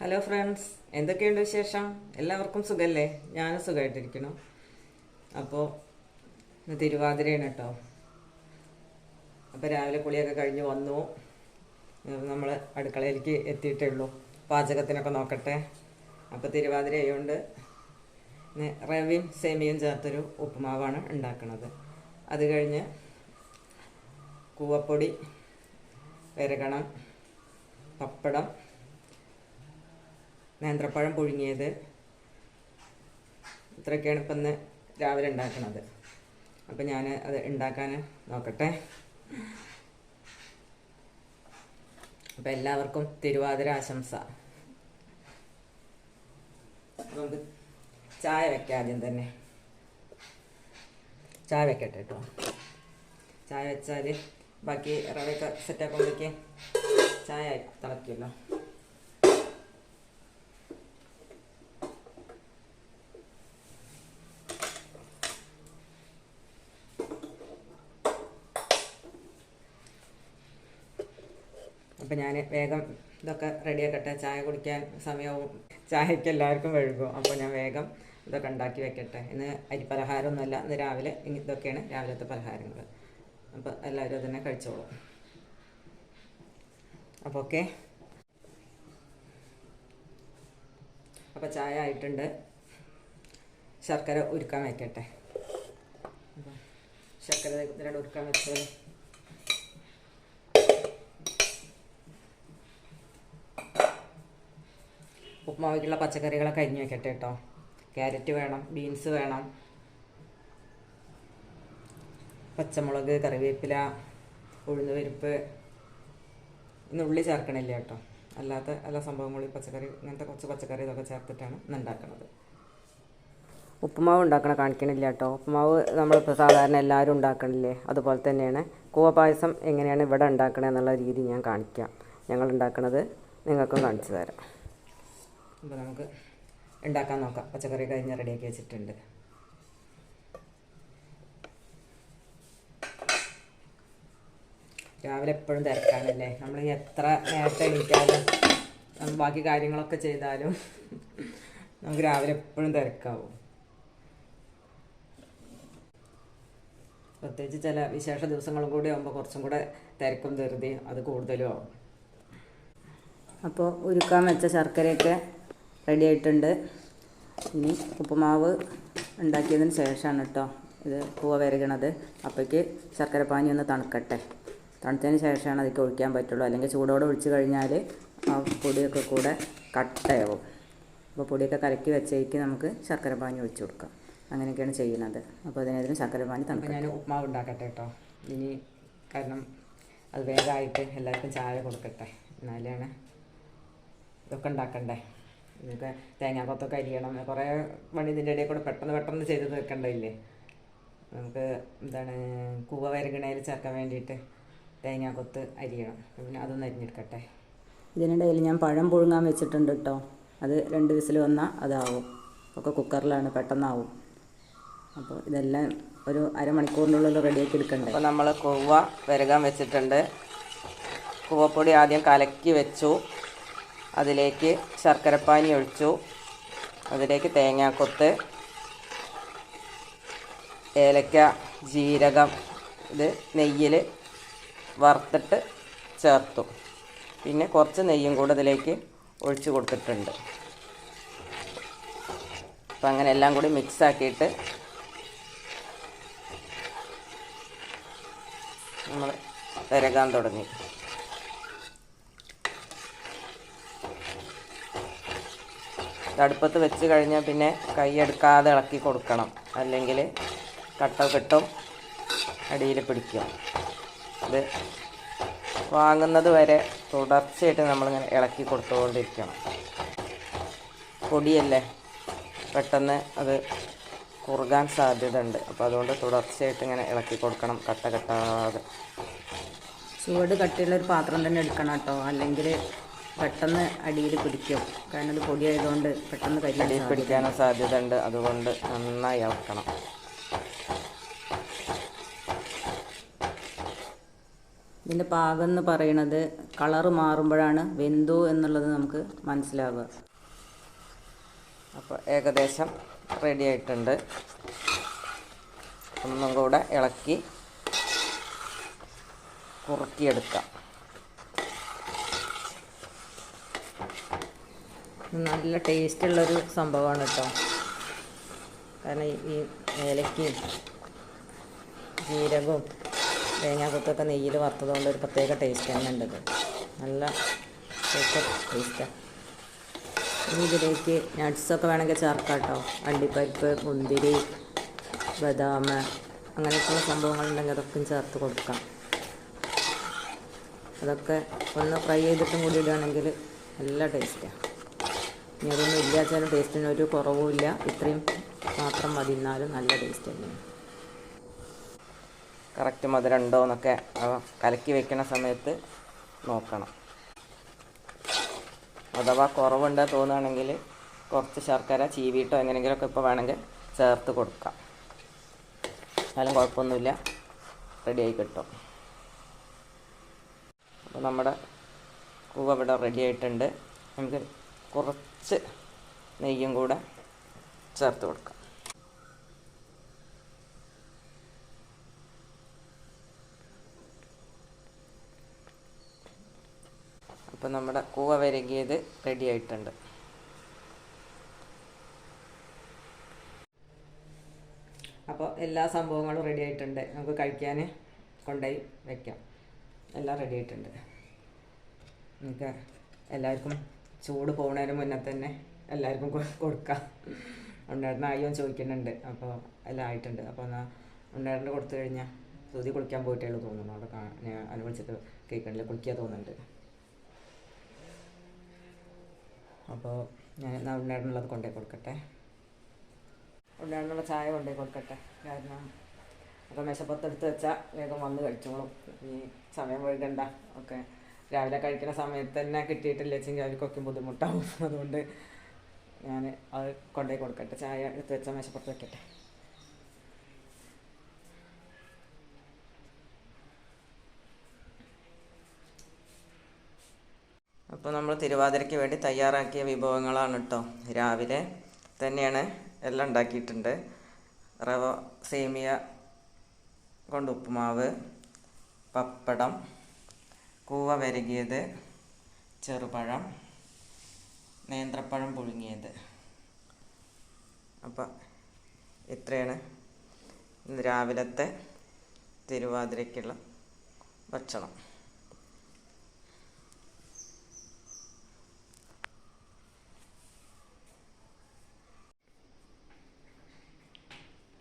Hello friends എന്തൊക്കെയുണ്ട് വിശേഷം? എല്ലാവർക്കും സുഖല്ലേ? ഞാനും സുഖമായിട്ടിരിക്കുന്നു അപ്പോൾ ഇന്ന് തിരുവാതിരയാണ് കേട്ടോ അപ്പോൾ രാവിലെ കുളിയൊക്കെ കഴിഞ്ഞ് വന്നു. നമ്മൾ അടുക്കളയിലേക്ക് എത്തിയിട്ടേ ഉള്ളൂ. പാചകത്തിനൊക്കെ നോക്കട്ടെ. അപ്പോൾ തിരുവാതിര ആയതുകൊണ്ട് റവിയും സേമിയയും ചേർത്തൊരു ഉപ്പുമാവാണ് ഉണ്ടാക്കുന്നത് അത് കഴിഞ്ഞ് കൂവപ്പൊടി പെരകണം പപ്പടം നേന്ത്രപ്പഴം പുഴുങ്ങിയത്. ഇത്രയൊക്കെയാണ് ഇപ്പം ഇന്ന് രാവിലെ ഉണ്ടാക്കുന്നത് അപ്പം ഞാൻ അത് ഉണ്ടാക്കാൻ നോക്കട്ടെ. അപ്പം എല്ലാവർക്കും തിരുവാതിര ആശംസ. നമുക്ക് ചായ വെക്കാം ആദ്യം തന്നെ. ചായ വെക്കട്ടെ കേട്ടോ. ചായ വെച്ചാൽ ബാക്കി റവയൊക്കെ സെറ്റാക്കുമ്പോഴേക്ക് ചായ തിളയ്ക്കുമല്ലോ അപ്പം ഞാൻ വേഗം ഇതൊക്കെ റെഡിയാക്കട്ടെ ചായ കുടിക്കാൻ സമയവും ചായക്ക് എല്ലാവർക്കും വഴുകും. അപ്പോൾ ഞാൻ വേഗം ഇതൊക്കെ ഉണ്ടാക്കി വെക്കട്ടെ. ഇന്ന് അരി പലഹാരമൊന്നുമല്ല ഇന്ന് രാവിലെ ഇതൊക്കെയാണ് രാവിലത്തെ പലഹാരങ്ങൾ അപ്പോൾ എല്ലാവരും അതന്നെ കഴിച്ചോളും. അപ്പോൾ ഓക്കെ. അപ്പോൾ ചായ ആയിട്ടുണ്ട്. ശർക്കര ഉരുക്കാൻ വെക്കട്ടെ. ശർക്കര ഉരുക്കാൻ വെച്ചത് ഉപ്പുമാവിക്കുള്ള പച്ചക്കറികളൊക്കെ അരിഞ്ഞ് വെക്കട്ടെ കേട്ടോ. ക്യാരറ്റ് വേണം ബീൻസ് വേണം. പച്ചമുളക് കറിവേപ്പില ഉഴുന്ന് പരിപ്പ് ഇന്ന് ഉള്ളി ചേർക്കണില്ല കേട്ടോ. അല്ലാത്ത എല്ലാ സംഭവങ്ങളും പച്ചക്കറി ഇങ്ങനത്തെ കുറച്ച് പച്ചക്കറി ഇതൊക്കെ ചേർത്തിട്ടാണ് ഇന്ന് ഉണ്ടാക്കുന്നത് ഉപ്പുമാവ് ഉണ്ടാക്കണ കാണിക്കണില്ല കേട്ടോ. ഉപ്പുമാവ് നമ്മളിപ്പോൾ സാധാരണ എല്ലാവരും ഉണ്ടാക്കണില്ലേ? അതുപോലെ തന്നെയാണ്. കൂവ പായസം എങ്ങനെയാണ് ഇവിടെ ഉണ്ടാക്കണത് എന്നുള്ള രീതി ഞാൻ കാണിക്കാം. ഞങ്ങൾ ഉണ്ടാക്കണത് നിങ്ങൾക്കും കാണിച്ചു തരാം. അപ്പോൾ നമുക്ക് ഉണ്ടാക്കാൻ നോക്കാം. പച്ചക്കറി കഴിഞ്ഞ് റെഡിയാക്കി വെച്ചിട്ടുണ്ട്. രാവിലെ എപ്പോഴും തിരക്കാണല്ലേ? നമ്മൾ എത്ര നേരത്തെ എണീറ്റാലും ബാക്കി കാര്യങ്ങളൊക്കെ ചെയ്താലും നമുക്ക് രാവിലെ എപ്പോഴും തിരക്കാവും. പ്രത്യേകിച്ച് ചില വിശേഷ ദിവസങ്ങളും കൂടി ആകുമ്പോൾ കുറച്ചും കൂടെ തിരക്കും തെറുതി അത് കൂടുതലും ആവും. അപ്പോൾ ഉരുക്കാൻ വെച്ച ശർക്കരയൊക്കെ റെഡി ആയിട്ടുണ്ട്. ഇനി ഉപ്പുമാവ് ഉണ്ടാക്കിയതിന് ശേഷമാണ് കേട്ടോ ഇത് പൂവ വരകണത്. അപ്പോഴേക്ക് ശർക്കര പാനി ഒന്ന് തണുക്കട്ടെ. തണുത്തതിന് ശേഷമാണ് അതൊക്കെ ഒഴിക്കാൻ പറ്റുള്ളൂ. അല്ലെങ്കിൽ ചൂടോടെ ഒഴിച്ച് കഴിഞ്ഞാൽ ആ പൊടിയൊക്കെ കൂടെ കട്ടയാവും. അപ്പോൾ പൊടിയൊക്കെ കലക്കി വെച്ചേക്ക് നമുക്ക് ശർക്കര പാനി ഒഴിച്ചു കൊടുക്കാം. അങ്ങനെയൊക്കെയാണ് ചെയ്യുന്നത്. അപ്പോൾ അതിനെതിരും ശർക്കര പാനി തണുക്കും ഞാൻ ഉപ്പുമാവ് ഉണ്ടാക്കട്ടെ കേട്ടോ ഇനി കാരണം അത് വേഗമായിട്ട് എല്ലാവർക്കും ചായ കൊടുക്കട്ടെ. എന്നാലാണ് ഇതൊക്കെ ഉണ്ടാക്കണ്ടേ? ഇതൊക്കെ തേങ്ങാക്കൊത്തൊക്കെ അരിയണം. കുറേ പണി ഇതിന്റെ ഇടയിൽ കൂടെ പെട്ടെന്ന് പെട്ടെന്ന് ചെയ്ത് തീർക്കണ്ടില്ലേ നമുക്ക് എന്താണ് കൂവ വരകണയിൽ ചേർക്കാൻ വേണ്ടിയിട്ട് തേങ്ങാക്കൊത്ത് അരിയണം. പിന്നെ അതൊന്ന് അരിഞ്ഞെടുക്കട്ടെ. ഇതിനിടയിൽ ഞാൻ പഴം പുഴുങ്ങാൻ വെച്ചിട്ടുണ്ട് കേട്ടോ. അത് രണ്ട് വിസിൽ വന്നാൽ അതാവും. ഒക്കെ കുക്കറിലാണ് പെട്ടെന്നാവും. അപ്പോൾ ഇതെല്ലാം ഒരു അരമണിക്കൂറിനുള്ളിൽ റെഡിയാക്കി എടുക്കണ്ടേ? അപ്പോൾ നമ്മൾ കൂവ വരകാൻ വെച്ചിട്ടുണ്ട്. കൂവപ്പൊടി ആദ്യം കലക്കി വെച്ചു. അതിലേക്ക് ശർക്കരപ്പാനി ഒഴിച്ചു. അതിലേക്ക് തേങ്ങാക്കൊത്ത് ഏലക്ക ജീരകം ഇത് നെയ്യിൽ വറുത്തിട്ട് ചേർത്തു. പിന്നെ കുറച്ച് നെയ്യും കൂടെ അതിലേക്ക് ഒഴിച്ചു കൊടുത്തിട്ടുണ്ട്. അപ്പം അങ്ങനെ എല്ലാം കൂടി മിക്സ് ആക്കിയിട്ട് നമ്മൾ തിരകാൻ തുടങ്ങി. അടുപ്പത്ത് വെച്ച് കഴിഞ്ഞാൽ പിന്നെ കൈയെടുക്കാതെ ഇളക്കി കൊടുക്കണം. അല്ലെങ്കിൽ കട്ട കിട്ടും അടിയിൽ പിടിക്കും. ഇത് വാങ്ങുന്നത് വരെ തുടർച്ചയായിട്ട് നമ്മളിങ്ങനെ ഇളക്കി കൊടുത്തുകൊണ്ടിരിക്കണം. പൊടിയല്ലേ? പെട്ടെന്ന് അത് കുറുകാൻ സാധ്യത ഉണ്ട് അപ്പോൾ അതുകൊണ്ട് തുടർച്ചയായിട്ട് ഇങ്ങനെ ഇളക്കി കൊടുക്കണം കട്ട കെട്ടാതെ. ചുവട് കട്ടിയുള്ള ഒരു പാത്രം തന്നെ എടുക്കണം കേട്ടോ. അല്ലെങ്കിൽ പെട്ടെന്ന് അടിയിൽ പിടിക്കും. കാരണം അത് പൊടിയായതുകൊണ്ട് പെട്ടെന്ന് കരിയാൻ പിടിക്കാൻ സാധ്യത പിടിക്കാനും സാധ്യത ഉണ്ട് അതുകൊണ്ട് നന്നായി ഇളക്കണം. ഇതിന്റെ പാകം എന്ന് പറയണത് കളറ് മാറുമ്പോഴാണ് വെന്തു എന്നുള്ളത് നമുക്ക് മനസ്സിലാവുക. അപ്പോൾ ഏകദേശം റെഡി ആയിട്ടുണ്ട്. ഒന്നും കൂടെ ഇളക്കി കുറുക്കിയെടുക്കാം. നല്ല ടേസ്റ്റുള്ളൊരു സംഭവമാണ് കേട്ടോ. കാരണം ഈ- ഏലക്കയും ജീരകവും തേങ്ങാക്കൊത്തൊക്കെ നെയ്യിൽ വറുത്തതുകൊണ്ട് ഒരു പ്രത്യേക ടേസ്റ്റ് തന്നെ ഉണ്ട് നല്ല ടേസ്റ്റാണ് ഇനി ഇതിലേക്ക് നട്ട്സൊക്കെ വേണമെങ്കിൽ ചേർക്കാം കേട്ടോ. അണ്ടിപ്പരിപ്പ് മുന്തിരി ബദാം അങ്ങനെയൊക്കെയുള്ള സംഭവങ്ങളുണ്ടെങ്കിൽ അതൊക്കെ ചേർത്ത് കൊടുക്കാം. അതൊക്കെ ഒന്ന് ഫ്രൈ ചെയ്തിട്ടും കൂടി ഇടുകയാണെങ്കിൽ നല്ല ടേസ്റ്റാണ് ഇനി അതൊന്നും ഇല്ലാച്ചാലും ടേസ്റ്റിന് ഒരു കുറവുമില്ല ഇത്രയും മാത്രം മതി. എന്നാലും നല്ല ടേസ്റ്റ് തന്നെയാണ് കറക്റ്റ് മധുരം ഉണ്ടോ എന്നൊക്കെ കലക്കി വെക്കുന്ന സമയത്ത് നോക്കണം. അഥവാ കുറവുണ്ട് തോന്നുകയാണെങ്കിൽ കുറച്ച് ശർക്കര ചീവിയിട്ടോ എങ്ങനെയെങ്കിലുമൊക്കെ ഇപ്പോൾ വേണമെങ്കിൽ ചേർത്ത് കൊടുക്കാം. എന്നാലും കുഴപ്പമൊന്നുമില്ല. റെഡിയായി കിട്ടും. അപ്പോൾ നമ്മുടെ കൂവ ഇവിടെ റെഡി ആയിട്ടുണ്ട്. നമുക്ക് കുറച്ച് നെയ്യും കൂടെ ചേർത്ത് കൊടുക്കാം. അപ്പോൾ നമ്മുടെ കൂവ വരകിയത് റെഡി ആയിട്ടുണ്ട്. അപ്പോൾ എല്ലാ സംഭവങ്ങളും റെഡി ആയിട്ടുണ്ട്. നമുക്ക് കഴിക്കാൻ കൊണ്ടുപോയി വയ്ക്കാം എല്ലാം റെഡി ആയിട്ടുണ്ട്. നമുക്ക് എല്ലാവർക്കും ചൂട് പോകുന്നതിന് മുന്നേ തന്നെ എല്ലാവർക്കും കൊടുക്കാം. ഉണ്ണേട്ടൻ ആയോ ചോദിക്കുന്നുണ്ട്. അപ്പോൾ എല്ലാം ആയിട്ടുണ്ട്. അപ്പോൾ എന്നാൽ ഉണ്ണേട്ടന്റെ കൊടുത്തു കഴിഞ്ഞാൽ സുതി കുളിക്കാൻ പോയിട്ടേ തോന്നുന്നു. അവിടെ വിളിച്ചിട്ട് കേൾക്കണില്ല. കുളിക്കാൻ തോന്നുന്നുണ്ട്. അപ്പോൾ ഞാൻ എന്നാൽ ഉണ്ണേട്ടനുള്ളത് കൊണ്ടേ കൊടുക്കട്ടെ. ഉണ്ണേട്ടനുള്ള ചായ കൊണ്ടേ കൊടുക്കട്ടെ. കാരണം അപ്പോൾ മെശപ്പത്തെടുത്ത് വെച്ചാൽ വേഗം വന്ന് കഴിച്ചോളും. ഈ സമയം വൈകണ്ട. ഒക്കെ രാവിലെ കഴിക്കുന്ന സമയത്ത് തന്നെ കിട്ടിയിട്ടില്ല വെച്ചെങ്കിൽ അവർക്കൊക്കെ ബുദ്ധിമുട്ടാവും. അതുകൊണ്ട് ഞാൻ അത് കൊണ്ടുപോയി കൊടുക്കട്ടെ. ചായ എടുത്ത് വെച്ചാൽ മേശപ്പുറത്ത് വെക്കട്ടെ. അപ്പോൾ നമ്മൾ തിരുവാതിരയ്ക്ക് വേണ്ടി തയ്യാറാക്കിയ വിഭവങ്ങളാണ് കേട്ടോ രാവിലെ തന്നെയാണ് എല്ലാം ഉണ്ടാക്കിയിട്ടുണ്ട്. റവ സേമിയ കൊണ്ട് ഉപ്പുമാവ് പപ്പടം കൂവ വരകിയത് ചെറുപഴം നേന്ത്രപ്പഴം പുഴുങ്ങിയത്. അപ്പം ഇത്രയാണ് രാവിലത്തെ തിരുവാതിരയ്ക്കുള്ള ഭക്ഷണം.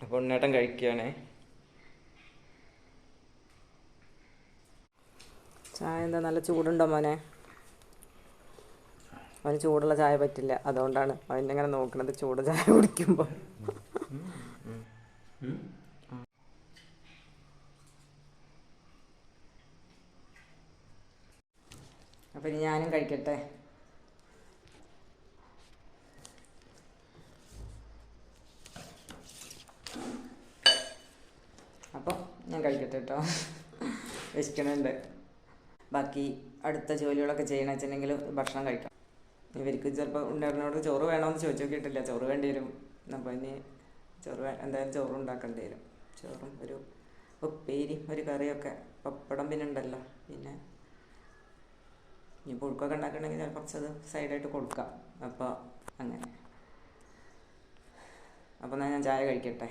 അപ്പോൾ ഉണ്ണേട്ടൻ കഴിക്കുകയാണേ ചായ എന്താ നല്ല ചൂടുണ്ടോ മോനെ? അവന് ചൂടുള്ള ചായ പറ്റില്ല. അതുകൊണ്ടാണ് അവന്റെ നോക്കണത് ചൂട് ചായ കുടിക്കുമ്പോൾ അപ്പം ഇനി ഞാനും കഴിക്കട്ടെ. അപ്പോൾ ഞാൻ കഴിക്കട്ടെ കേട്ടോ വിശക്കണുണ്ട് ബാക്കി അടുത്ത ജോലികളൊക്കെ ചെയ്യണമെന്ന് വെച്ചിട്ടുണ്ടെങ്കിൽ ഭക്ഷണം കഴിക്കാം ഇവർക്ക് ചിലപ്പോൾ ഉണ്ടായിരുന്നോട് ചോറ് വേണമെന്ന് ചോദിച്ചു നോക്കിയിട്ടില്ല ചോറ് വേണ്ടി വരും. അപ്പോൾ ഇനി ചോറ് എന്തായാലും ചോറ് ഉണ്ടാക്കേണ്ടി വരും. ചോറും ഒരു ഉപ്പേരി ഒരു കറിയൊക്കെ. പപ്പടം പിന്നെ ഉണ്ടല്ലോ. പിന്നെ ഇനി പുഴുക്കൊക്കെ ഉണ്ടാക്കണമെങ്കിൽ കുറച്ചത് സൈഡായിട്ട് കൊടുക്കാം. അപ്പോൾ അങ്ങനെ. അപ്പോൾ എന്നാൽ ഞാൻ ചായ കഴിക്കട്ടെ?